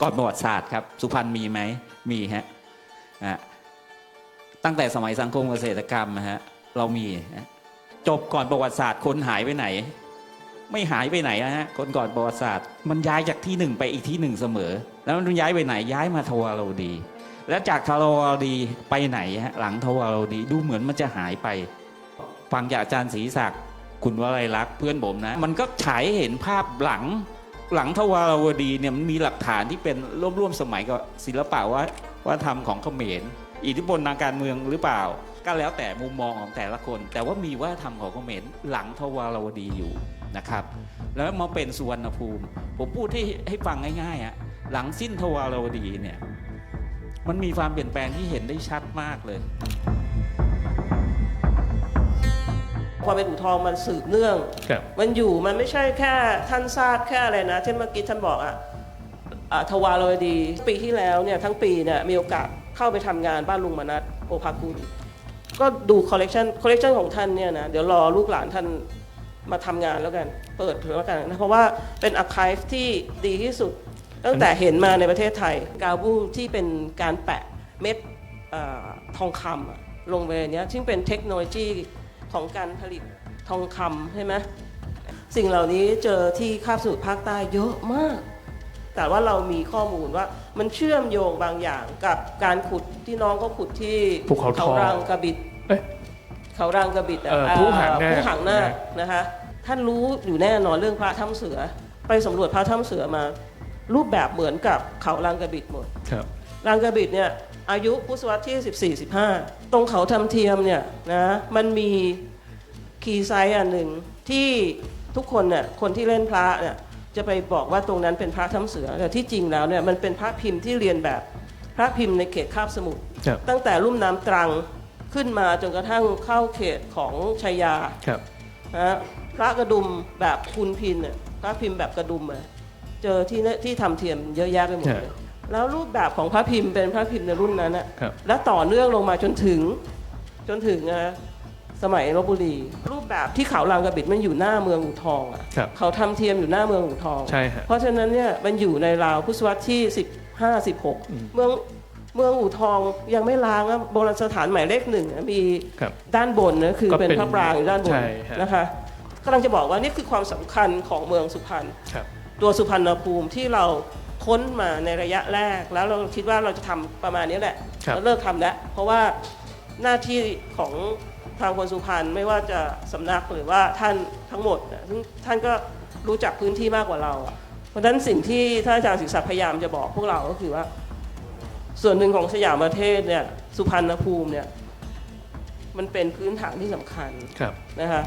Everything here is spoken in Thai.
ก่อนประวัติศาสตร์ครับ สุพรรณมีไหมมีฮะตั้งแต่สมัยสังคมเกษตรกรรมนะฮะเรามีจบก่อนประวัติศาสตร์คนหายไปไหน ไม่หายไปไหนนะฮะคนก่อนประวัติศาสตร์ มันย้ายจากที่หนึ่งไปอีกที่หนึ่งเสมอ แล้วมันย้ายไปไหนย้ายมาทวารวดี แล้วจากทวารวดีไปไหนฮะหลังทวารวดีดูเหมือนมันจะหายไป ฟังจากอาจารย์ศรีศักดิ์คุณวลัยลักษณ์เพื่อนผมนะ มันก็ฉายเห็นภาพหลัง หลังทวารวดีเนี่ยมันมีหลักฐานที่เป็นร่วมร่วมสมัยกับศิลปะว่าว่าทำของเขมร อิทธิพลทางการเมืองหรือเปล่า ก็แล้วแต่มุมมองของแต่ละคน แต่ว่ามีว่าทำของเขมรหลังทวารวดีอยู่นะครับ แล้วมาเป็นสุวรรณภูมิ ผมพูดให้ให้ฟังง่ายๆอะหลังสิ้นทวารวดีเนี่ยมันมีความเปลี่ยนแปลงที่เห็นได้ชัดมากเลย ความเป็นอู่ทองมันสืบเนื่อง ครับ มันอยู่มันไม่ใช่แค่ท่านทราบแค่อะไรนะที่เมื่อกี้ท่านบอกอะอะทวารวดี ปีที่แล้วเนี่ยทั้งปีเนี่ยมีโอกาสเข้าไปทำงานบ้านลุงมนัสโอภากุลก็ดูคอลเลกชันคอลเลกชันของท่านเนี่ยนะเดี๋ยวรอลูกหลานท่านมาทำงานแล้วกัน เปิดเผยแล้วกันนะเพราะว่าเป็นอาร์คีฟที่ดีที่สุด ตั้งแต่เห็นมาในประเทศไทย กาบูที่เป็นการแปะเม็ดอาทองคำอะลงไปในเนี้ยซึ่งเป็นเทคโนโลยี ของการผลิตทองคำใช่ไหมสิ่งเหล่านี้เจอที่คาบสมุทรภาคใต้เยอะมาก แต่ว่าเรามีข้อมูลว่ามันเชื่อมโยงบางอย่างกับการขุดที่น้องก็ขุดที่ภูเขาทองรังกระบิดเอ๊ะ เขารังกระบิดะเอ่อผู้หางนาคผู้หางนาคนะนะคะท่านรู้อยู่แน่นอนเรื่องพระถ้ำเสือ ไปสำรวจพระถ้ำเสือมา รูปแบบเหมือนกับเขารังกระบิดหมด ครับรังกระบิดเนี่ย อายุพุทธศตวรรษที่ 14 15 ตรงเขาทำเทียมเนี่ยนะมันมีคีย์ไซต์อันหนึ่งที่ทุกคนเนี่ยคนที่เล่นพระเนี่ยจะไปบอกว่าตรงนั้นเป็นพระถ้ำเสือแต่ที่จริงแล้วเนี่ยมันเป็นพระพิมพ์ที่เรียนแบบพระพิมพ์ในเขตคาบสมุทรครับตั้งแต่ลุ่มน้ำตรังขึ้นมาจนกระทั่งเข้าเขตของชัยยาครับนะฮะพระกระดุมแบบคุณพินเนี่ยพระพิมพ์แบบกระดุมอะเจอที่เนี่ยที่ทำเทียมเยอะแยะไปหมดเลย แล้วรูปแบบของพระพิมพ์เป็นพระพิมพ์ในรุ่นนั้นอะครับ และต่อเนื่องลงมาจนถึง จนถึงนะสมัยลบบุรีรูปแบบที่เขาลางกระบิดมันอยู่หน้าเมืองอู่ทองอะครับเขาทำเทียมอยู่หน้าเมืองอู่ทอง ใช่ฮะ เพราะฉะนั้นเนี่ยมันอยู่ในราวพุทธศตวรรษที่ 15 อืม16 เมืองเมืองอู่ทองยังไม่ล้างอะโบราณสถานหมายเลขหนึ่งอะมีครับด้านบนนะคือก็เป็เป็นนพระปรางอยู่ด้านบนใช่ฮะ นะคะกำลังจะบอกว่านี่คือความสำคัญของเมืองสุพรรณ ครับ ตัวสุพรรณภูมิที่เรา ค้นมาในระยะแรก แล้วเราคิดว่าเราจะทำประมาณนี้แหละครับเราเลิกทำแล้วเพราะว่าหน้าที่ของทางคนสุพรรณไม่ว่าจะสำนักหรือว่าท่านทั้งหมดน่ะซึ่งท่านก็รู้จักพื้นที่มากกว่าเราอะเพราะฉะนั้นสิ่งที่ท่านอาจารย์ศิษย์พยายามจะบอกพวกเราก็คือว่า ส่วนหนึ่งของสยามประเทศเนี่ยสุพรรณภูมิเนี่ยมันเป็นพื้นฐานที่สำคัญครับ นะคะ